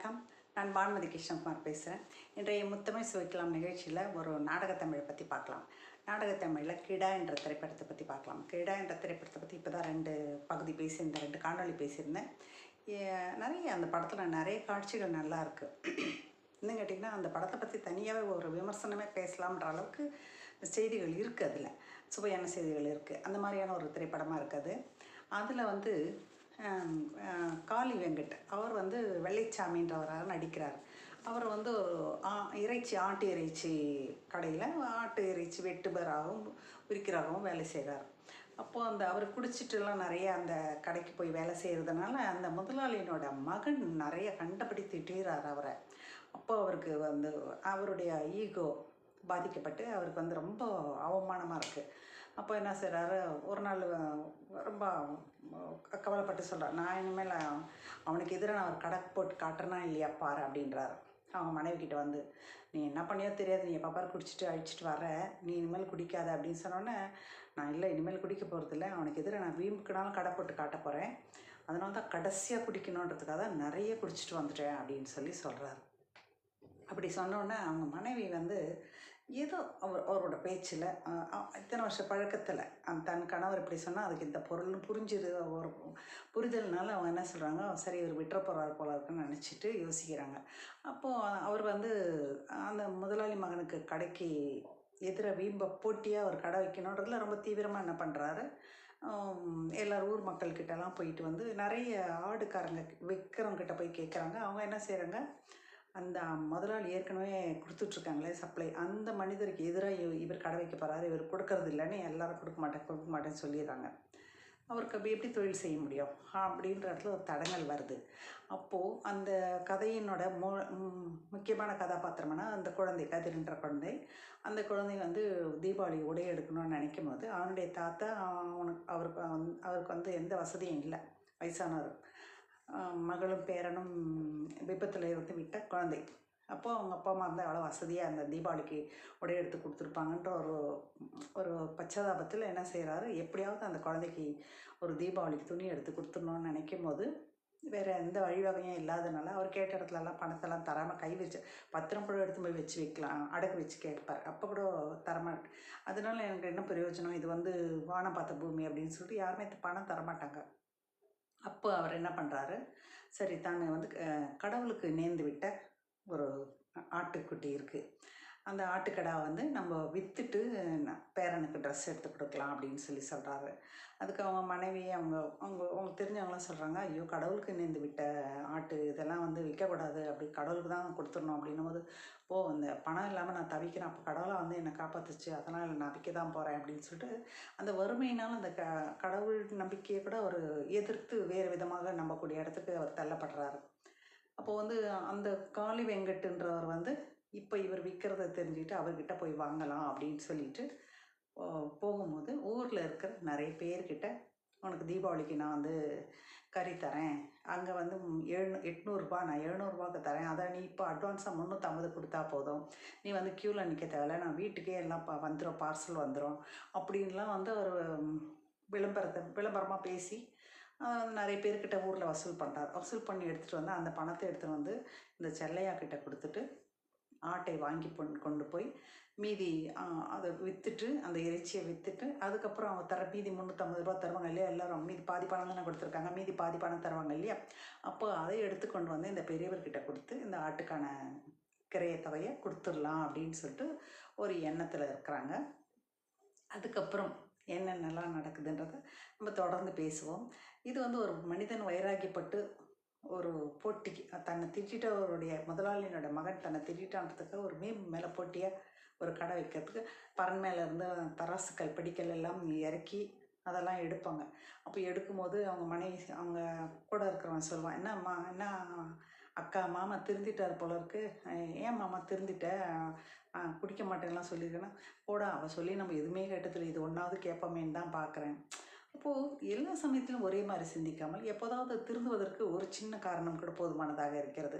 வணக்கம். நான் பான்மதி கிருஷ்ணகுமார் பேசுகிறேன் இன்றைய முத்தமிழ் சுவைக்கலாம் நிகழ்ச்சியில் ஒரு நாடகத்தமிழை பற்றி பார்க்கலாம். நாடகத்தமிழில் கிடா என்ற திரைப்படத்தை பற்றி பார்க்கலாம். கிடா என்ற திரைப்படத்தை பற்றி இப்போ தான் ரெண்டு பகுதி பேசியிருந்தேன் ரெண்டு காணொளி பேசியிருந்தேன். நிறைய அந்த படத்தில் நிறைய காட்சிகள் நல்லா இருக்குது இன்னும் கேட்டிங்கன்னா அந்த படத்தை பற்றி தனியாகவே ஒரு விமர்சனமே பேசலாம்ன்ற அளவுக்கு செய்திகள் இருக்குது அதில். சுவையான செய்திகள் இருக்குது அந்த மாதிரியான ஒரு திரைப்படமாக இருக்குது அதில் வந்து காளி வெங்கட். அவர் வந்து வெள்ளைச்சாமின்றவராக நடிக்கிறார். அவர் வந்து ஒரு ஆ- இறைச்சி ஆட்டு இறைச்சி கடையில் ஆட்டு இறைச்சி வெட்டுபராகவும் விற்கிறாகவும் வேலை செய்கிறார் அப்போது அந்த அவர் குடிச்சிட்டுலாம் நிறைய அந்த கடைக்கு போய் வேலை செய்கிறதுனால அந்த முதலாளியினோட மகன் நிறைய கண்டபடி திட்டுகிறார் அவரை. அப்போ அவருக்கு வந்து அவருடைய ஈகோ பாதிக்கப்பட்டு அவருக்கு வந்து ரொம்ப அவமானமாக இருக்குது அப்போ என்ன செய்கிறாரு ஒரு நாள் ரொம்ப கவலைப்பட்டு சொல்கிறார் நான் இனிமேல் அவனுக்கு எதிராக நான் ஒரு கடை போட்டு காட்டுறேனா இல்லையா பாரு அப்படின்றாரு. அவங்க மனைவி கிட்ட வந்து நீ என்ன பண்ணியோ தெரியாது. நீ எப்போ குடிச்சிட்டு அழிச்சிட்டு வர நீ இனிமேல் குடிக்காத அப்படின்னு சொன்னோன்னே நான் இல்லை இனிமேல் குடிக்க போகிறதில்ல அவனுக்கு எதிராக நான் வீம்புக்குனாலும் கடை போட்டு காட்ட போகிறேன் அதனால தான் கடைசியாக குடிக்கணுன்றதுக்காக தான் நிறைய குடிச்சிட்டு வந்துட்டேன் அப்படின்னு சொல்லி சொல்கிறாரு அப்படி சொன்னோன்னே அவங்க மனைவி வந்து ஏதோ அவர் அவரோட பேச்சில் இத்தனை வருஷ பழக்கத்தில் அந்த தன் கணவர் இப்படி சொன்னால் அதுக்கு இந்த பொருள்னு புரிஞ்சுது ஒரு புரிதல்னால அவங்க என்ன சொல்கிறாங்க சரி இவர் விட்டுற போகிறார் போல இருக்குன்னு நினச்சிட்டு யோசிக்கிறாங்க. அப்போது அவர் வந்து அந்த முதலாளி மகனுக்கு கடைக்கு எதிர வீம்ப போட்டியாக ஒரு கடை வைக்கணுன்றதுல ரொம்ப தீவிரமாக என்ன பண்ணுறாரு எல்லார் ஊர் மக்கள்கிட்டலாம் போயிட்டு வந்து நிறைய ஆடுக்காரங்க விற்கிறவங்க கிட்ட போய் கேட்குறாங்க அவங்க என்ன செய்கிறாங்க அந்த முதலாளி ஏற்கனவே கொடுத்துட்ருக்காங்களே சப்ளை அந்த மனிதருக்கு எதிராக இவர் கடை வைக்க போகிறாரு இவர் கொடுக்கறது இல்லைன்னு எல்லாரும் கொடுக்க மாட்டேன் கொடுக்க மாட்டேன்னு சொல்லிடுறாங்க. அவருக்கு அப்படி எப்படி தொழில் செய்ய முடியும்? அப்படின்ற இடத்துல ஒரு தடங்கல் வருது. அப்போது அந்த கதையினோட மு முக்கியமான கதாபாத்திரம்னா அந்த குழந்தை கதிரின்ற குழந்தை. அந்த குழந்தை வந்து தீபாவளி உடை எடுக்கணும்னு நினைக்கும் போது அவனுடைய தாத்தா அவனுக்கு அவருக்கு அவருக்கு வந்து எந்த வசதியும் இல்லை. வயசானவர். மகளும் பேரனும் விபத்தில் இருந்து விட்ட குழந்தை. அப்போது அவங்க அப்பா அம்மா வந்து அவ்வளோ வசதியாக அந்த தீபாவளிக்கு உடை எடுத்து கொடுத்துருப்பாங்கன்ற ஒரு ஒரு பச்சாதாபத்தில் என்ன செய்கிறாரு எப்படியாவது அந்த குழந்தைக்கு ஒரு தீபாவளிக்கு துணி எடுத்து கொடுத்துடணும்னு நினைக்கும் போது வேறு எந்த வழிவகையும் இல்லாதனால அவர் கேட்ட இடத்துலலாம் பணத்தெல்லாம் தராமல் கை வச்சு பத்திரம் கூட எடுத்து போய் வச்சு வைக்கலாம் அடகு வச்சு கேட்பார். அப்போ கூட தரமாட்டேன் அதனால எனக்கு என்ன பிரயோஜனம்? இது வந்து வானம் பார்த்த பூமி அப்படின்னு சொல்லிட்டு யாருமே பணம் தரமாட்டாங்க. அப்போ அவர் என்ன பண்ணுறாரு சரி தான் வந்து கடவுளுக்கு நேர்ந்து விட்ட ஒரு ஆட்டுக்குட்டி இருக்குது அந்த ஆட்டுக்கடா வந்து நம்ம விற்றுட்டு பேரனுக்கு ட்ரெஸ் எடுத்து கொடுக்கலாம் அப்படின்னு சொல்லி சொல்கிறாரு அதுக்கு அவங்க மனைவி அவங்க அவங்க அவங்க தெரிஞ்சவங்களாம் சொல்கிறாங்க ஐயோ கடவுளுக்கு நேர்ந்து விட்ட ஆட்டு இதெல்லாம் வந்து விற்கக்கூடாது. அப்படி கடவுளுக்கு தான் கொடுத்துடணும். அப்படின்னும் போது ஓ இந்த பணம் இல்லாமல் நான் தவிக்கிறேன். அப்போ கடவுளாக வந்து என்னை காப்பாற்றுச்சு அதனால் நான் விற்க தான் போகிறேன் அப்படின்னு சொல்லிட்டு அந்த வறுமையினால் அந்த க கடவுள் நம்பிக்கையை கூட ஒரு எதிர்த்து வேறு விதமாக நம்பக்கூடிய இடத்துக்கு அவர் தள்ளப்படுறாரு. அப்போது வந்து அந்த காளி வெங்கட்டுன்றவர் வந்து இப்போ இவர் விற்கிறத தெரிஞ்சுக்கிட்டு அவர்கிட்ட போய் வாங்கலாம் அப்படின்னு சொல்லிட்டு போகும்போது ஊரில் இருக்கிற நிறைய பேர்கிட்ட உனக்கு தீபாவளிக்கு நான் வந்து கறி தரேன். அங்கே வந்து எழுநூ எட்நூறுபா நான் எழுநூறுபாக்கு தரேன். அதை நீ இப்போ அட்வான்ஸாக முந்நூற்றம்பது கொடுத்தா போதும். நீ வந்து க்யூவில் நிற்க தேவையில்ல. நான் வீட்டுக்கே எல்லாம் ப வந்துடும் பார்சல் வந்துடும் அப்படின்லாம் வந்து ஒரு விளம்பரத்தை விளம்பரமாக பேசி நிறைய பேர்கிட்ட ஊரில் வசூல் பண்ணுறார் வசூல் பண்ணி எடுத்துகிட்டு வந்து அந்த பணத்தை எடுத்துகிட்டு வந்து இந்த செல்லையா கிட்ட கொடுத்துட்டு ஆட்டை வாங்கி கொண்டு போய் மீதி அதை விற்றுட்டு அந்த இறைச்சியை விற்றுட்டு அதுக்கப்புறம் அவங்க தர மீதி முந்நூற்றம்பது ரூபா தருவாங்க இல்லையா எல்லாரும்? மீதி பாதி பணம் தானே கொடுத்துருக்காங்க. மீதி பாதி பணம் தருவாங்க இல்லையா? அப்போ அதை எடுத்து கொண்டு வந்து இந்த பெரியவர்கிட்ட கொடுத்து இந்த ஆட்டுக்கான கிரைய தொகையை கொடுத்துடலாம் அப்படின்னு சொல்லிட்டு ஒரு எண்ணத்தில் இருக்கிறாங்க. அதுக்கப்புறம் என்னென்னலாம் நடக்குதுன்றதை நம்ம தொடர்ந்து பேசுவோம். இது வந்து ஒரு மனிதன் வைராக்கியப்பட்டு ஒரு போட்டிக்கு தன்னை திட்டவருடைய முதலாளியினோட மகன் தன்னை திட்டான்றதுக்கு ஒரு மீன் மேலே போட்டியாக ஒரு கடை வைக்கிறதுக்கு பரன் மேலேருந்து தராசுக்கள் படிக்கல் எல்லாம் இறக்கி அதெல்லாம் எடுப்பாங்க. அப்போ எடுக்கும்போது அவங்க மனைவி அவங்க கூட இருக்கிறவன் சொல்லுவான் என்னம்மா என்ன அக்கா மாமா திருந்திட்டார் போல இருக்கு. ஏன் மாமா திருந்திட்ட? குடிக்க மாட்டேன்லாம் சொல்லியிருக்கேன்னா போடா அவள் சொல்லி நம்ம எதுவுமே கேட்டதில்லை. இது ஒன்றாவது கேட்போமேன்னு தான் பார்க்குறேன் அப்போது எல்லா சமயத்திலும் ஒரே மாதிரி சிந்திக்காமல் எப்போதாவது திருந்துவதற்கு ஒரு சின்ன காரணம் கூட போதுமானதாக இருக்கிறது.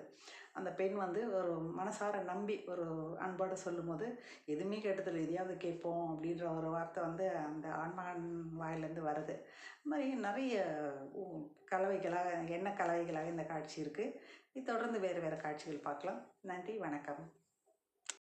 அந்த பெண் வந்து ஒரு மனசார நம்பி ஒரு அன்போடு சொல்லும்போது எதுவுமே கேட்டதில் எதையாவது கேட்போம் அப்படின்ற ஒரு வார்த்தை வந்து அந்த ஆண்மகன் வாயிலேருந்து வருது. இது மாதிரி நிறைய கலவைகளாக என்ன கலவைகளாக இந்த காட்சி இருக்குது இது தொடர்ந்து வேறு வேறு காட்சிகள் பார்க்கலாம். நன்றி வணக்கம்.